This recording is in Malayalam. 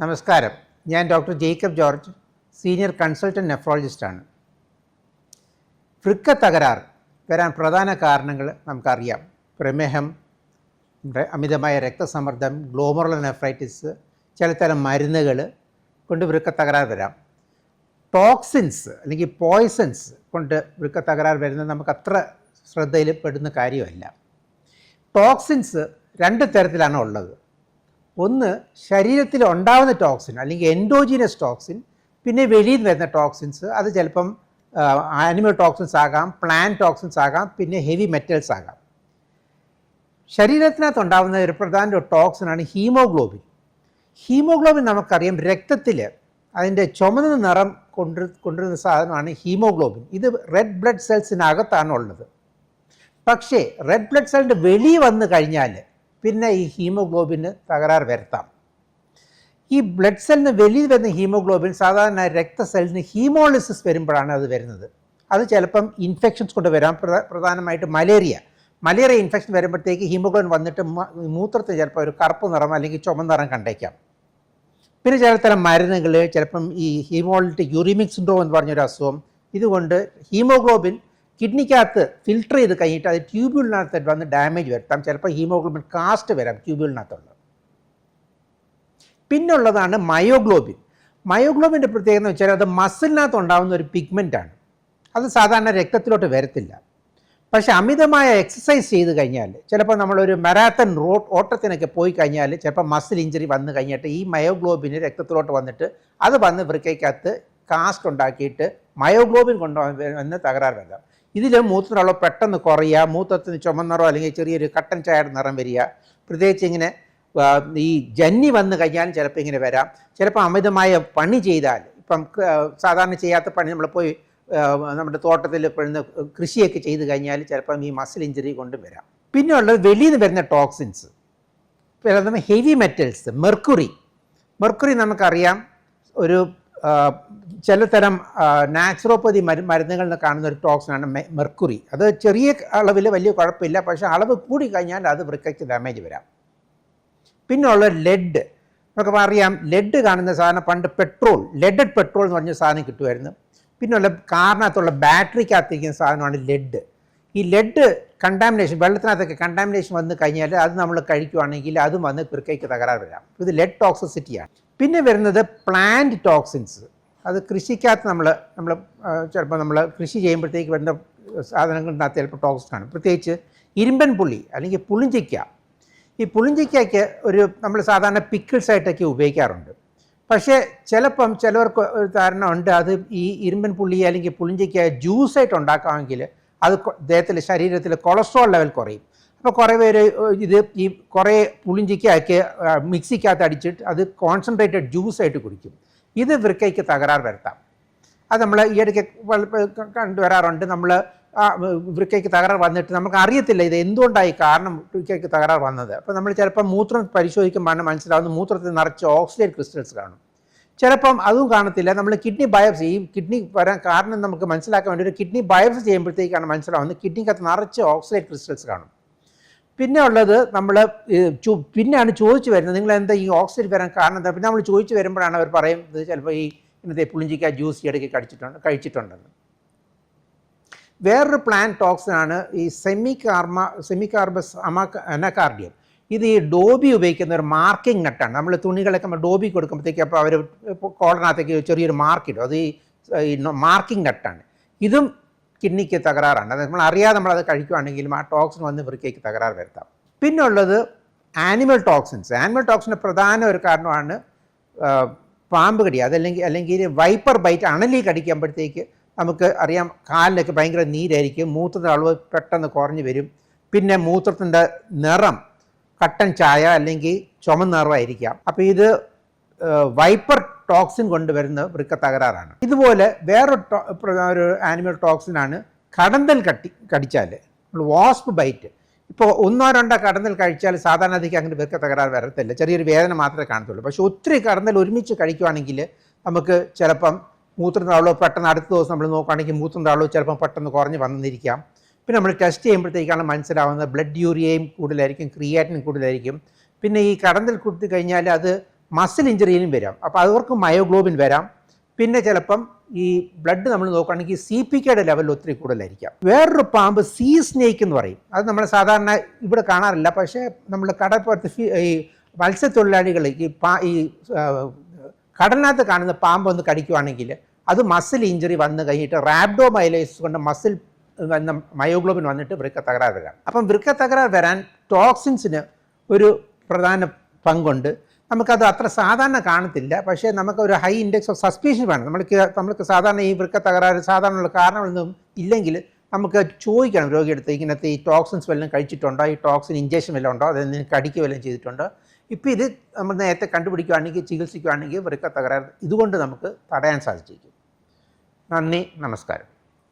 നമസ്കാരം. ഞാൻ doctor Jacob George senior consultant നെഫ്രോളജിസ്റ്റാണ്. വൃക്ക തകരാർ വരാൻ പ്രധാന കാരണങ്ങൾ നമുക്കറിയാം. പ്രമേഹം അമിതമായ രക്തസമ്മർദ്ദം ഗ്ലോമറൽ നെഫ്രൈറ്റിസ് ചിലതരം മരുന്നുകൾ കൊണ്ട് വൃക്ക തകരാർ വരാം. ടോക്സിൻസ് അല്ലെങ്കിൽ പോയ്സൺസ് കൊണ്ട് വൃക്ക തകരാർ വരുന്നത് നമുക്ക് അത്ര ശ്രദ്ധയിൽ പെടുന്ന കാര്യമല്ല. ടോക്സിൻസ് രണ്ട് തരത്തിലാണ് ഉള്ളത്. ഒന്ന് ശരീരത്തിൽ ഉണ്ടാകുന്ന ടോക്സിൻ അല്ലെങ്കിൽ എൻഡോജീനസ് ടോക്സിൻ പിന്നെ വെളിയിൽ നിന്ന് വരുന്ന ടോക്സിൻസ് അത് ചിലപ്പം ആനിമൽ ടോക്സിൻസ് ആകാം പ്ലാന്റ് ടോക്സിൻസ് ആകാം പിന്നെ ഹെവി മെറ്റൽസ് ആകാം. ശരീരത്തിനകത്ത് ഉണ്ടാകുന്ന ഒരു പ്രധാന ടോക്സിനാണ് ഹീമോഗ്ലോബിൻ ഹീമോഗ്ലോബിൻ നമുക്കറിയാം രക്തത്തിൽ അതിന്റെ ചുമന്ന നിറം കൊണ്ട് കൊണ്ടുവരുന്ന സാധനമാണ് ഹീമോഗ്ലോബിൻ ഇത് റെഡ് ബ്ലഡ് സെൽസിനകത്താണ് ഉള്ളത് പക്ഷേ റെഡ് ബ്ലഡ് സെല്ലിന്റെ വെളി വന്നു കഴിഞ്ഞാൽ പിന്നെ ഈ ഹീമോഗ്ലോബിന് തകരാർ വരുത്താം. ഈ ബ്ലഡ് സെല്ലിന് വെളിയിൽ വരുന്ന ഹീമോഗ്ലോബിൻ സാധാരണ രക്തസെല്ലിന് ഹീമോളിസിസ് വരുമ്പോഴാണ് അത് വരുന്നത്. അത് ചിലപ്പം ഇൻഫെക്ഷൻസ് കൊണ്ട് വരാം. പ്രധാനമായിട്ട് മലേറിയ. മലേറിയ ഇൻഫെക്ഷൻ വരുമ്പോഴത്തേക്ക് ഹീമോഗ്ലോബിൻ വന്നിട്ട് മൂത്രത്തിൽ ചിലപ്പോൾ ഒരു കറുപ്പ് നിറം അല്ലെങ്കിൽ ചുമന്ന നിറം കണ്ടേക്കാം. പിന്നെ ചിലതരം മരുന്നുകൾ ചിലപ്പം ഈ ഹീമോളിറ്റിക് യൂറിമിക് സിൻഡ്രോം എന്ന് പറഞ്ഞൊരു അസുഖം ഇതുകൊണ്ട് ഹീമോഗ്ലോബിൻ കിഡ്നിക്കകത്ത് ഫിൽട്ടർ ചെയ്ത് കഴിഞ്ഞിട്ട് അത് ട്യൂബ്യൂളിനകത്ത് വന്ന് ഡാമേജ് വരുത്താം. ചിലപ്പോൾ ഹീമോഗ്ലോബിൻ കാസ്റ്റ് വരാം ട്യൂബ്യൂളിനകത്തുള്ള പിന്നുള്ളതാണ് മയോഗ്ലോബിൻ മയോഗ്ലോബിന്റെ പ്രത്യേകത എന്ന് വെച്ചാൽ അത് മസിലിനകത്ത് ഉണ്ടാകുന്ന ഒരു ആണ്. അത് സാധാരണ രക്തത്തിലോട്ട് വരത്തില്ല. പക്ഷെ അമിതമായ എക്സസൈസ് ചെയ്ത് കഴിഞ്ഞാൽ ചിലപ്പോൾ നമ്മളൊരു മാരാത്തൺ റോട്ട് ഓട്ടത്തിനൊക്കെ പോയി കഴിഞ്ഞാൽ ചിലപ്പോൾ മസിൽ ഇഞ്ചറി വന്നു കഴിഞ്ഞിട്ട് ഈ മയോഗ്ലോബിന് രക്തത്തിലോട്ട് വന്നിട്ട് അത് വന്ന് വൃക്കയ്ക്കകത്ത് കാസ്റ്റ് ഉണ്ടാക്കിയിട്ട് മയോഗ്ലോബിൻ കൊണ്ടുവന്ന് തകരാറ് ഇതിൽ മൂത്രമുള്ള പെട്ടെന്ന് കുറയുക മൂത്രത്തിന് ചുമന്നറോ അല്ലെങ്കിൽ ചെറിയൊരു കട്ടൻ ചായയുടെ നിറം വരിക. പ്രത്യേകിച്ച് ഇങ്ങനെ ഈ ജന്നി വന്നു കഴിഞ്ഞാൽ ചിലപ്പോൾ ഇങ്ങനെ വരാം. ചിലപ്പോൾ അമിതമായ പണി ചെയ്താൽ ഇപ്പം സാധാരണ ചെയ്യാത്ത പണി നമ്മൾ പോയി നമ്മുടെ തോട്ടത്തിൽ പെടുന്ന കൃഷിയൊക്കെ ചെയ്ത് കഴിഞ്ഞാൽ ചിലപ്പം ഈ മസിൽ ഇഞ്ചറി കൊണ്ടും വരാം. പിന്നെ ഉള്ളത് വെളിയിൽ നിന്ന് വരുന്ന ടോക്സിൻസ്. പിന്നെ ഹെവി മെറ്റൽസ് മെർക്കുറി. മെർക്കുറി നമുക്കറിയാം ഒരു ചിലതരം നാച്ചുറോപ്പതി മരു മരുന്നുകളിൽ കാണുന്ന ഒരു ടോക്സിനാണ് മെർക്കുറി അത് ചെറിയ അളവിൽ വലിയ കുഴപ്പമില്ല. പക്ഷേ അളവ് കൂടി കഴിഞ്ഞാൽ അത് വൃക്കയ്ക്ക് ഡാമേജ് വരാം. പിന്നെ ഉള്ള ലെഡ് നമുക്ക് അറിയാം ലെഡ് കാണുന്ന സാധനം പണ്ട് പെട്രോൾ ലെഡഡ് പെട്രോൾ എന്ന് പറഞ്ഞ സാധനം കിട്ടുമായിരുന്നു. പിന്നെയുള്ള കാറിനകത്തുള്ള ബാറ്ററിക്കകത്തിരിക്കുന്ന സാധനമാണ് ലെഡ് ഈ ലെഡ് കണ്ടാമിനേഷൻ വെള്ളത്തിനകത്തൊക്കെ കണ്ടാമിനേഷൻ വന്ന് കഴിഞ്ഞാൽ അത് നമ്മൾ കഴിക്കുകയാണെങ്കിൽ അതും വന്ന് കൃക്കയ്ക്ക് തകരാറ് വരാം. ഇത് ലെഡ് ടോക്സിസിറ്റിയാണ് പിന്നെ വരുന്നത് പ്ലാന്റ് ടോക്സിൻസ് അത് കൃഷിക്കകത്ത് നമ്മൾ നമ്മൾ ചിലപ്പോൾ നമ്മൾ കൃഷി ചെയ്യുമ്പോഴത്തേക്ക് വരുന്ന സാധനങ്ങളിനകത്ത് ചിലപ്പോൾ ടോക്സിൻ ആണ്. പ്രത്യേകിച്ച് ഇരുമ്പൻ പുള്ളി അല്ലെങ്കിൽ പുളിഞ്ചിക്ക. ഈ പുളിഞ്ചിക്കയ്ക്ക് ഒരു നമ്മൾ സാധാരണ പിക്കിൾസ് ആയിട്ടൊക്കെ ഉപയോഗിക്കാറുണ്ട്. പക്ഷേ ചിലപ്പം ചിലവർക്ക് ഒരു ധാരണ ഉണ്ട്. അത് ഈ ഇരുമ്പൻ പുള്ളി അല്ലെങ്കിൽ പുളിഞ്ചിക്ക ജ്യൂസായിട്ട് ഉണ്ടാക്കാമെങ്കിൽ അത് ദേഹത്തിലെ ശരീരത്തിൽ കൊളസ്ട്രോൾ ലെവൽ കുറയും. അപ്പോൾ കുറേ പേര് ഇത് ഈ കുറേ പുളിഞ്ചിക്കാക്കി മിക്സിക്കകത്ത് അടിച്ചിട്ട് അത് കോൺസെൻട്രേറ്റഡ് ജ്യൂസായിട്ട് കുടിക്കും. ഇത് വൃക്കയ്ക്ക് തകരാർ വരുത്താം. അത് നമ്മൾ ഈ ഇടയ്ക്ക് കണ്ടുവരാറുണ്ട് നമ്മൾ വൃക്കയ്ക്ക് തകരാർ വന്നിട്ട് നമുക്ക് അറിയത്തില്ല ഇത് എന്തുകൊണ്ടായി കാരണം വൃക്കയ്ക്ക് തകരാർ വന്നത്. അപ്പോൾ നമ്മൾ ചിലപ്പോൾ മൂത്രം പരിശോധിക്കുമ്പോഴാണ് മനസ്സിലാവുന്നത്. മൂത്രത്തിൽ നിറച്ച് ഓക്സിജൻ ക്രിസ്റ്റൽസ് കാണും. ചിലപ്പം അതും കാണത്തില്ല. നമ്മൾ കിഡ്നി ബയോപ്സി ഈ കിഡ്നി വരാൻ കാരണം നമുക്ക് മനസ്സിലാക്കാൻ വേണ്ടി ഒരു കിഡ്നി ബയോപ്സി ചെയ്യുമ്പോഴത്തേക്കാണ് മനസ്സിലാവുന്നത്. കിഡ്നിക്കകത്ത് നിറച്ച് ഓക്സിഡേറ്റ് ക്രിസ്റ്റൽസ് കാണും. പിന്നെ ഉള്ളത് നമ്മൾ പിന്നെയാണ് ചോദിച്ചു വരുന്നത്. നിങ്ങൾ എന്താ ഈ ഓക്സിജൻ വരാൻ കാരണം എന്താ? പിന്നെ നമ്മൾ ചോദിച്ചു വരുമ്പോഴാണ് അവർ പറയുന്നത് ചിലപ്പോൾ ഈ ഇന്നത്തെ പുളിഞ്ചിക്ക ജ്യൂസ് ഇടയ്ക്ക് കഴിച്ചിട്ടുണ്ട് കഴിച്ചിട്ടുണ്ടെന്ന്. വേറൊരു പ്ലാന്റ് ടോക്സിനാണ് ഈ സെമി കാർമ സെമി കാർബസ് അമാ അനകാർഡിയം. ഇത് ഈ ഡോബി ഉപയോഗിക്കുന്ന ഒരു മാർക്കിംഗ് നട്ടാണ്. നമ്മൾ തുണികളൊക്കെ ഡോബി കൊടുക്കുമ്പോഴത്തേക്ക് അപ്പോൾ അവർ കോളറിനകത്തേക്ക് ചെറിയൊരു മാർക്ക് ഇടും. അത് ഈ മാർക്കിംഗ് നട്ടാണ്. ഇതും കിഡ്നിക്ക് തകരാറാണ്. അത് നമ്മൾ അറിയാതെ നമ്മളത് കഴിക്കുകയാണെങ്കിലും ആ ടോക്സിൻ വന്ന് വൃക്കയ്ക്ക് തകരാറ് വരുത്താം. പിന്നുള്ളത് ആനിമൽ ടോക്സിൻസ്. ആനിമൽ ടോക്സിന്റെ പ്രധാന ഒരു കാരണമാണ് പാമ്പ് കടി. അതല്ലെങ്കിൽ അല്ലെങ്കിൽ വൈപ്പർ ബൈറ്റ് അണലി കടിക്കുമ്പോഴത്തേക്ക് നമുക്ക് അറിയാം കാലിലൊക്കെ ഭയങ്കര നീരായിരിക്കും. മൂത്രത്തിന്റെ അളവ് പെട്ടെന്ന് കുറഞ്ഞു വരും. പിന്നെ മൂത്രത്തിന്റെ നിറം കട്ടൻ ചായ അല്ലെങ്കിൽ ചുമന്ന ആയിരിക്കാം അപ്പോൾ ഇത് വൈപ്പർ ടോക്സിൻ കൊണ്ടുവരുന്ന വൃക്ക തകരാറാണ്. ഇതുപോലെ വേറൊരു ഒരു ആനിമൽ ടോക്സിനാണ് കടന്തൽ കട്ടി കടിച്ചാൽ വാസ്പ് ബൈറ്റ്. ഇപ്പോൾ ഒന്നോ രണ്ടോ കടന്നൽ കഴിച്ചാൽ സാധാരണതയ്ക്ക് അങ്ങനെ വൃക്ക തകരാറ് വരത്തില്ല. ചെറിയൊരു വേദന മാത്രമേ കാണത്തുള്ളൂ. പക്ഷേ ഒത്തിരി കടന്നൽ ഒരുമിച്ച് കഴിക്കുവാണെങ്കിൽ നമുക്ക് ചിലപ്പം മൂത്രത്തിന്റെ അളവ് പെട്ടെന്ന് അടുത്ത ദിവസം നമ്മൾ നോക്കുകയാണെങ്കിൽ മൂത്രത്തിന്റെ അളവ് ചിലപ്പം പെട്ടെന്ന് കുറഞ്ഞ് വന്നിരിക്കാം. പിന്നെ നമ്മൾ ടെസ്റ്റ് ചെയ്യുമ്പോഴത്തേക്കാണ് മനസ്സിലാവുന്നത് ബ്ലഡ് യൂറിയയും കൂടുതലായിരിക്കും ക്രിയാറ്റിനും കൂടുതലായിരിക്കും. പിന്നെ ഈ കടന്തൽ കൊടുത്തു കഴിഞ്ഞാൽ അത് മസിൽ ഇഞ്ചുറിയിലും വരാം. അപ്പോൾ അവർക്ക് മയോഗ്ലോബിൻ വരാം. പിന്നെ ചിലപ്പം ഈ ബ്ലഡ് നമ്മൾ നോക്കുകയാണെങ്കിൽ സി പി കെയുടെ ലെവൽ ഒത്തിരി കൂടുതലായിരിക്കാം. വേറൊരു പാമ്പ് സീ സ്നേക്ക് എന്ന് പറയും. അത് നമ്മൾ സാധാരണ ഇവിടെ കാണാറില്ല. പക്ഷേ നമ്മൾ കടപ്പുറത്ത് ഈ മത്സ്യത്തൊഴിലാളികൾ ഈ പാ ഈ കടലിനകത്ത് കാണുന്ന പാമ്പ് ഒന്ന് കടിക്കുവാണെങ്കിൽ അത് മസിൽ ഇഞ്ചുറി വന്നു കഴിഞ്ഞിട്ട് റാബ്ഡോ മൈലൈസ് കൊണ്ട് മസിൽ മയോഗ്ലോബിൻ വന്നിട്ട് വൃക്ക തകരാർ വരാം. അപ്പം വൃക്ക തകരാറ് വരാൻ ടോക്സിൻസിന് ഒരു പ്രധാന പങ്കുണ്ട്. നമുക്കത് അത്ര സാധാരണ കാണത്തില്ല. പക്ഷേ നമുക്ക് ഒരു ഹൈ ഇൻഡെക്സ് ഓഫ് സസ്പീഷൻ വേണം. നമ്മൾക്ക് നമ്മൾക്ക് സാധാരണ ഈ വൃക്ക തകരാറ് സാധാരണയുള്ള കാരണങ്ങളൊന്നും ഇല്ലെങ്കിൽ നമുക്ക് ചോദിക്കണം രോഗിയെടുത്ത് ഇങ്ങനത്തെ ഈ ടോക്സിൻസ് വല്ലതും കഴിച്ചിട്ടുണ്ടോ? ഈ ടോക്സിൻ ഇഞ്ചക്ഷൻ വല്ലതും ഉണ്ടോ? അതായത് നിങ്ങൾക്ക് കടിക്കുക വല്ലതും ചെയ്തിട്ടുണ്ടോ? ഇപ്പോൾ ഇത് നമ്മൾ നേരത്തെ കണ്ടുപിടിക്കുകയാണെങ്കിൽ ചികിത്സിക്കുകയാണെങ്കിൽ വൃക്ക തകരാറ് ഇതുകൊണ്ട് നമുക്ക് തടയാൻ സാധിച്ചിരിക്കും. നന്ദി നമസ്കാരം.